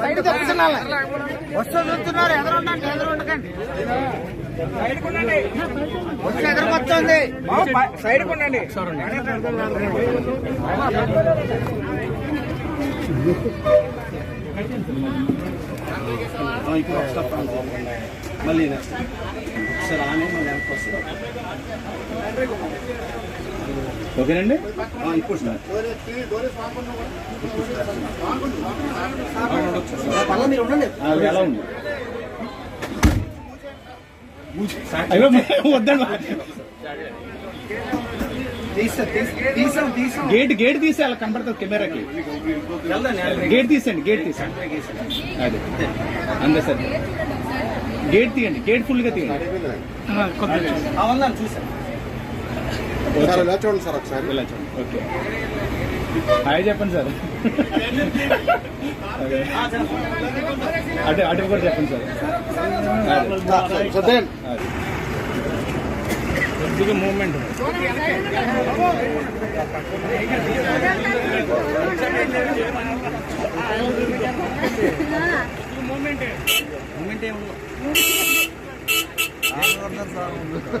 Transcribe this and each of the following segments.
పైకి వస్తూ చూస్తున్నారు ఎదురు ఉండండి ఉండకండి ఎదురుకొస్తుంది సైడ్ ఉండండి మళ్ళీ సార్ ఆనే మళ్ళీ వెనక్కి వస్తారు ఓకేనండి ఇప్పుడు సార్. అది ఎలా ఉంది? గేట్ గేట్ తీసి అలా కనపడుతుంది కెమెరాకి. గేట్ తీసండి గేట్ తీసండి అదే. అంతే సార్. గేట్ తీయండి గేట్ ఫుల్గా తీయండి అవును చూసాను చూడండి సార్ ఒకసారి. ఓకే. హాయ్ చెప్పండి సార్. అటు అటు కూడా చెప్పండి సార్. కొద్దిగా మూమెంట్ మూమెంట్ ఏమి ఎక్కడకండి గురిగారు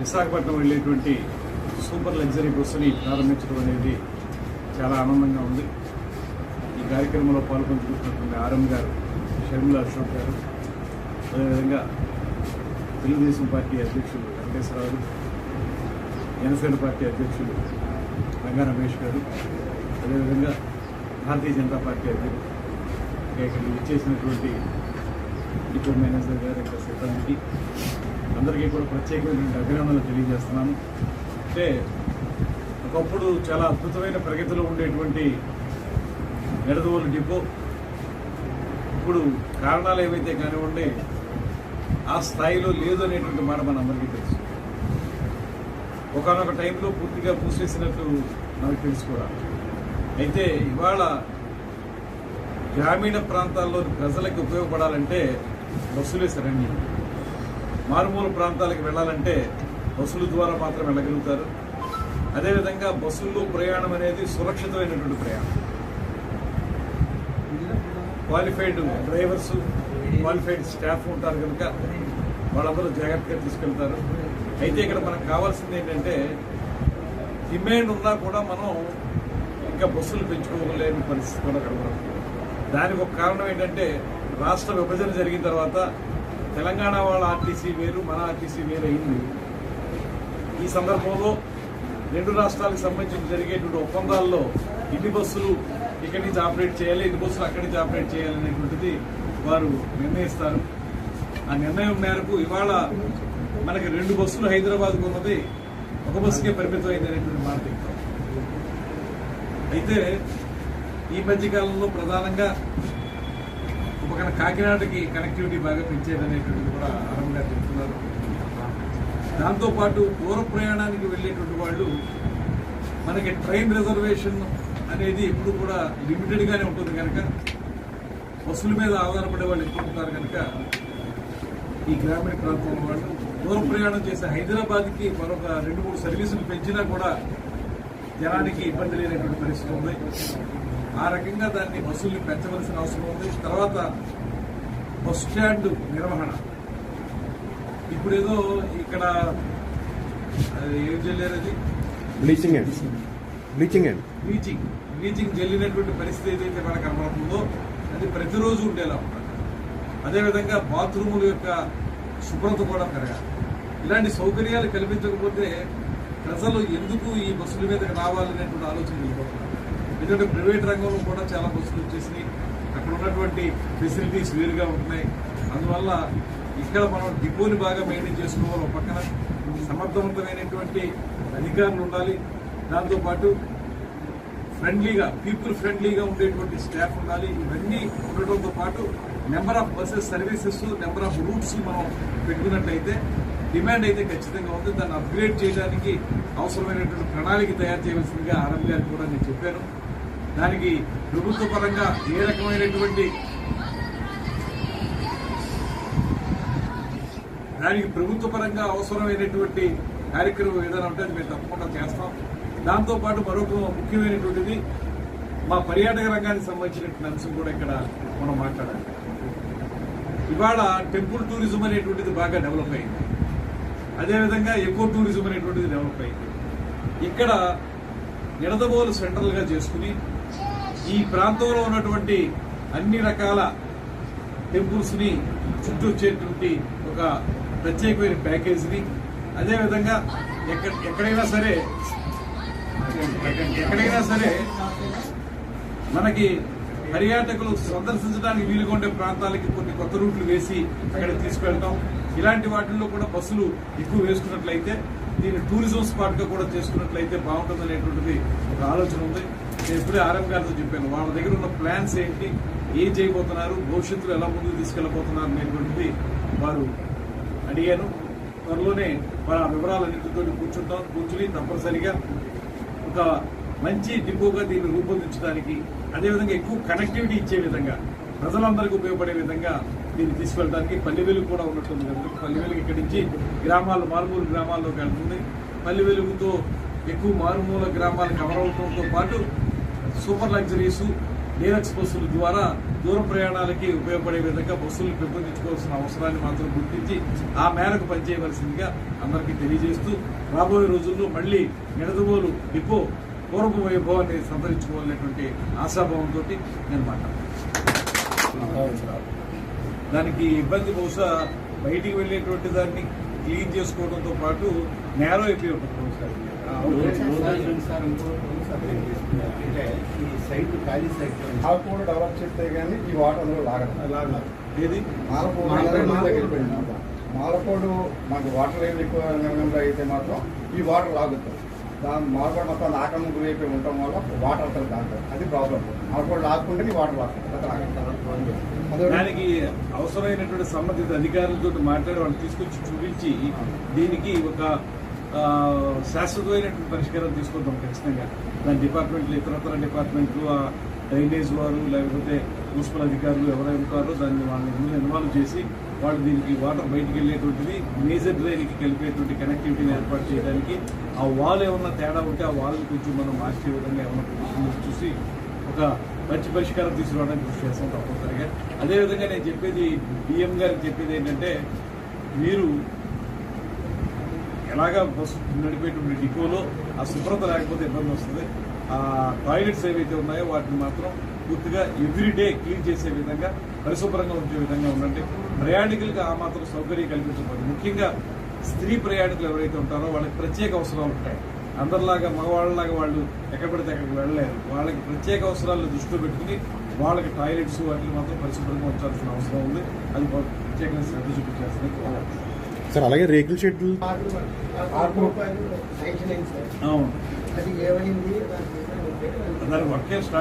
విశాఖపట్నం వెళ్ళేటువంటి సూపర్ లగ్జరీ బస్సుని ప్రారంభించడం అనేది చాలా ఆనందంగా ఉంది. ఈ కార్యక్రమంలో పాల్గొంటున్నటువంటి ఆర్ఎం గారు షర్మిల అశోక్ గారు అదేవిధంగా తెలుగుదేశం పార్టీ అధ్యక్షులు వెంకటేశ్వరరావు జనసేన పార్టీ అధ్యక్షులు రంగా రమేష్ గారు అదేవిధంగా భారతీయ జనతా పార్టీ అధ్యక్షులు ఇక్కడ ఇచ్చేసినటువంటి డిపో మేనేజర్ గారు ఇక్కడ సిబ్బందికి అందరికీ కూడా ప్రత్యేకమైనటువంటి అభినందనలు తెలియజేస్తున్నాను. అంటే ఒకప్పుడు చాలా అద్భుతమైన ప్రగతిలో ఉండేటువంటి నిడదవోలు డిపో ఇప్పుడు కారణాలు ఏవైతే కానివ్వండి ఆ స్థాయిలో లేదు అనేటువంటి మాట మన అందరికీ తెలుసు. ఒకనొక టైంలో పూర్తిగా మూసేసినట్టు నాకు తెలుసు కూడా. అయితే ఇవాళ గ్రామీణ ప్రాంతాల్లో ప్రజలకు ఉపయోగపడాలంటే బస్సులే సరైనవి. మారుమూల ప్రాంతాలకు వెళ్ళాలంటే బస్సుల ద్వారా మాత్రం వెళ్ళగలుగుతారు. అదేవిధంగా బస్సుల్లో ప్రయాణం అనేది సురక్షితమైనటువంటి ప్రయాణం. క్వాలిఫైడ్ డ్రైవర్స్ క్వాలిఫైడ్ స్టాఫ్ ఉంటారు కనుక వాళ్ళందరూ జాగ్రత్తగా తీసుకెళ్తారు. అయితే ఇక్కడ మనకు కావాల్సింది ఏంటంటే డిమాండ్ ఉన్నా కూడా మనం ఇంకా బస్సులు పెంచుకోలేని పరిస్థితి కూడా కనబడుతుంది. దానికి ఒక కారణం ఏంటంటే రాష్ట్ర విభజన జరిగిన తర్వాత తెలంగాణ వాళ్ళ ఆర్టీసీ వేరు మన ఆర్టీసీ వేరు అయింది ఈ సందర్భంలో రెండు రాష్ట్రాలకు సంబంధించి జరిగేటువంటి ఒప్పందాల్లో ఇన్ని బస్సులు ఇక్కడి నుంచి ఆపరేట్ చేయాలి ఇన్ని బస్సులు అక్కడి నుంచి ఆపరేట్ చేయాలి అనేటువంటిది వారు నిర్ణయిస్తారు. ఆ నిర్ణయం మేరకు ఇవాళ మనకి రెండు బస్సులు హైదరాబాద్కు ఉన్నది ఒక బస్సుకే పరిమితం అయింది అనేటువంటి మాట చెప్తాం అయితే ఈ మధ్యకాలంలో ప్రధానంగా ఒక కాకినాడకి కనెక్టివిటీ బాగా పెంచేదనేటువంటిది కూడా ఆరంభ చెప్తున్నారు. దాంతోపాటు దూర ప్రయాణానికి వెళ్ళేటువంటి వాళ్ళు మనకి ట్రైన్ రిజర్వేషన్ అనేది ఎప్పుడు కూడా లిమిటెడ్గానే ఉంటుంది కనుక బస్సుల మీద ఆధారపడే వాళ్ళు ఎక్కువ ఉంటారు కనుక ఈ గ్రామీణ ప్రాంతంలో వాళ్ళు దూర ప్రయాణం చేసే హైదరాబాద్కి మరొక రెండు మూడు సర్వీసులు పెంచినా కూడా జనానికి ఇబ్బంది లేనటువంటి పరిస్థితి ఉంది. ఆ రకంగా దాన్ని బస్సుల్ని పెంచవలసిన అవసరం ఉంది. తర్వాత బస్ స్టాండ్ నిర్వహణ. ఇప్పుడు ఏదో ఇక్కడ అది ఏం చెల్లారు అది? Bleaching and bleaching and bleaching bleaching జల్లినటువంటి పరిస్థితి ఏదైతే మనకు కనబడుతుందో అది ప్రతిరోజు ఉండేలా ఉంటుంది. అదేవిధంగా బాత్రూముల యొక్క శుభ్రత కూడా పెరగాలి. ఇలాంటి సౌకర్యాలు కల్పించకపోతే ప్రజలు ఎందుకు ఈ బస్సుల మీదకి రావాలనేటువంటి ఆలోచన వెళ్ళిపోతున్నారు ఎందుకంటే ప్రైవేట్ రంగంలో కూడా చాలా బస్సులు వచ్చేసినాయి. అక్కడ ఉన్నటువంటి ఫెసిలిటీస్ వేరుగా ఉంటున్నాయి. అందువల్ల ఇక్కడ మనం డిపోని బాగా మెయింటైన్ చేసుకోవాలి. ఒక పక్కన సమర్థవంతమైనటువంటి అధికారులు ఉండాలి. దాంతోపాటు ఫ్రెండ్లీగా పీపుల్ ఫ్రెండ్లీగా ఉండేటువంటి స్టాఫ్ ఉండాలి. ఇవన్నీ ఉండటంతో పాటు number of buses services number of routes మనం పెట్టుకున్నట్లయితే డిమాండ్ అయితే ఖచ్చితంగా ఉంది. దాన్ని అప్గ్రేడ్ చేయడానికి అవసరమైనటువంటి ప్రణాళిక తయారు చేయవలసిందిగా ఆనంద్ గారికి కూడా నేను చెప్పాను. దానికి ప్రభుత్వ పరంగా ఏ రకమైనటువంటి దానికి ప్రభుత్వ పరంగా అవసరమైనటువంటి కార్యక్రమం ఏదైనా ఉంటే అది మేము తప్పకుండా చేస్తాం. దాంతోపాటు మరొక ముఖ్యమైనటువంటిది మా పర్యాటక రంగానికి సంబంధించినటువంటి అంశం కూడా ఇక్కడ మనం మాట్లాడాలి. ఇవాళ టెంపుల్ టూరిజం అనేటువంటిది బాగా డెవలప్ అయింది. అదేవిధంగా ఎకో టూరిజం అనేటువంటిది డెవలప్ అయింది. ఇక్కడ నిడదబోలు సెంట్రల్గా చేసుకుని ఈ ప్రాంతంలో ఉన్నటువంటి అన్ని రకాల టెంపుల్స్ని చుట్టూ వచ్చేటువంటి ఒక ప్రత్యేకమైన ప్యాకేజీని అదేవిధంగా ఎక్కడ ఎక్కడైనా సరే ఎక్కడైనా సరే మనకి పర్యాటకులు సందర్శించడానికి వీలుగా ఉండే ప్రాంతాలకి కొన్ని కొత్త రూట్లు వేసి అక్కడ తీసుకెళ్తాం. ఇలాంటి వాటిల్లో కూడా బస్సులు ఎక్కువ వేసుకున్నట్లయితే దీన్ని టూరిజం స్పాట్గా కూడా చేసుకున్నట్లయితే బాగుంటుంది అనేటువంటిది ఒక ఆలోచన ఉంది. నేను ఇప్పుడే ఆర్ఎం గారితో చెప్పాను వాళ్ళ దగ్గర ఉన్న ప్లాన్స్ ఏంటి ఏం చేయబోతున్నారు భవిష్యత్తులో ఎలా ముందుకు తీసుకెళ్ళబోతున్నారు అనేటువంటిది వారు అడిగాను. త్వరలోనే వాళ్ళ వివరాలన్నింటితో కూర్చుంటాం. కూర్చుని తప్పనిసరిగా ఒక మంచి డిపోగా దీన్ని రూపొందించడానికి అదేవిధంగా ఎక్కువ కనెక్టివిటీ ఇచ్చే విధంగా ప్రజలందరికీ ఉపయోగపడే విధంగా దీన్ని తీసుకెళ్ళడానికి పల్లె వెలుగు కూడా ఉన్నట్టుంది కనుక పల్లె వెలుగు ఇక్కడి నుంచి గ్రామాలు మారుమూల గ్రామాల్లోకి వెళ్తుంది. పల్లె వెలుగుతో ఎక్కువ మారుమూల గ్రామాలు కవర్ అవడంతో పాటు సూపర్ లగ్జరీస్ డీలక్స్ బస్సుల ద్వారా దూర ప్రయాణాలకి ఉపయోగపడే విధంగా బస్సులు పెంపొందించుకోవాల్సిన అవసరాన్ని మాత్రం గుర్తించి ఆ మేరకు పనిచేయవలసిందిగా అందరికీ తెలియజేస్తూ రాబోయే రోజుల్లో మళ్ళీ నిడదవోలు డిపో పూర్వపు వైభవాన్ని సంతరించుకోవాలనేటువంటి ఆశాభావంతో నేను మాట్లాడుతున్నాను దానికి ఇబ్బంది బహుశా బయటికి వెళ్ళేటువంటి దాన్ని క్లీన్ చేసుకోవడంతో పాటు నేరో అయిపోయి ఉంటుంది అంటే ఈ సైట్ ఖాళీ సైట్ ఆకుకూర డెవలప్ చేస్తే కానీ ఈ వాటర్ అందులో లాగదు. ఏది? మాలకోడు మాలకోడు మనకి వాటర్ లెవెల్ ఎక్కువ నిర్ణయంలో అయితే మాత్రం ఈ వాటర్ లాగుతుంది దాని మాలకోడు మొత్తం ఆక్రమణ గురైపోయి ఉండటం వల్ల వాటర్ అవుతుంది దాంట్లో అది ప్రాబ్లం మాలకోడు లాక్కుంటే ఈ వాటర్ లాగుతుంది లాగదు. దానికి అవసరమైనటువంటి సంబంధిత అధికారులతో మాట్లాడి వాళ్ళు తీసుకొచ్చి చూపించి దీనికి ఒక శాశ్వతమైనటువంటి పరిష్కారం తీసుకుంటాం ఖచ్చితంగా. దాని డిపార్ట్మెంట్లు ఇతరతర డిపార్ట్మెంట్లు ఆ డ్రైనేజ్ వారు లేకపోతే మున్సిపల్ అధికారులు ఎవరైనా ఉంటారో దాన్ని వాళ్ళని ముందు ఇన్వాల్వ్ చేసి వాళ్ళు దీనికి వాటర్ బయటికి వెళ్ళేటువంటిది మేజర్ డ్రైన్కి కలిపేటువంటి కనెక్టివిటీని ఏర్పాటు చేయడానికి ఆ వాల్ ఏమన్నా తేడా ఉంటే ఆ వాల్ని కొంచెం మనం మార్చే విధంగా ఏమన్నా చూసి ఒక మంచి పరిష్కారం తీసుకురావడానికి కృషి చేస్తాం తప్పనిసరిగా. అదేవిధంగా నేను చెప్పేది బిఎం గారికి చెప్పేది ఏంటంటే మీరు ఎలాగా బస్సు నడిపేటువంటి డిపోలో ఆ శుభ్రత లేకపోతే ఇబ్బంది వస్తుంది. ఆ టాయిలెట్స్ ఏవైతే ఉన్నాయో వాటిని మాత్రం పూర్తిగా ఎవ్రీడే క్లీన్ చేసే విధంగా పరిశుభ్రంగా ఉంచే విధంగా ఉండండి. ప్రయాణికులకు ఆ మాత్రం సౌకర్యం కల్పించబోతుంది ముఖ్యంగా స్త్రీ ప్రయాణికులు ఎవరైతే ఉంటారో వాళ్ళకి ప్రత్యేక అవసరాలు ఉంటాయి. అందరిలాగా మగవాళ్ళలాగా వాళ్ళు ఎక్కడ పడితే అక్కడికి వెళ్ళలేరు. వాళ్ళకి ప్రత్యేక అవసరాలను దృష్టిలో పెట్టుకుని వాళ్ళకి టాయిలెట్స్ వాటిని మాత్రం పరిశుభ్రంగా ఉంచాల్సిన అవసరం ఉంది. అది ప్రత్యేకంగా శ్రద్ధ చూపించాల్సిన సార్ అలాగే రేకుల షెడ్లు? అవును. అది ఏమైంది దాని వర్కే స్టార్ట్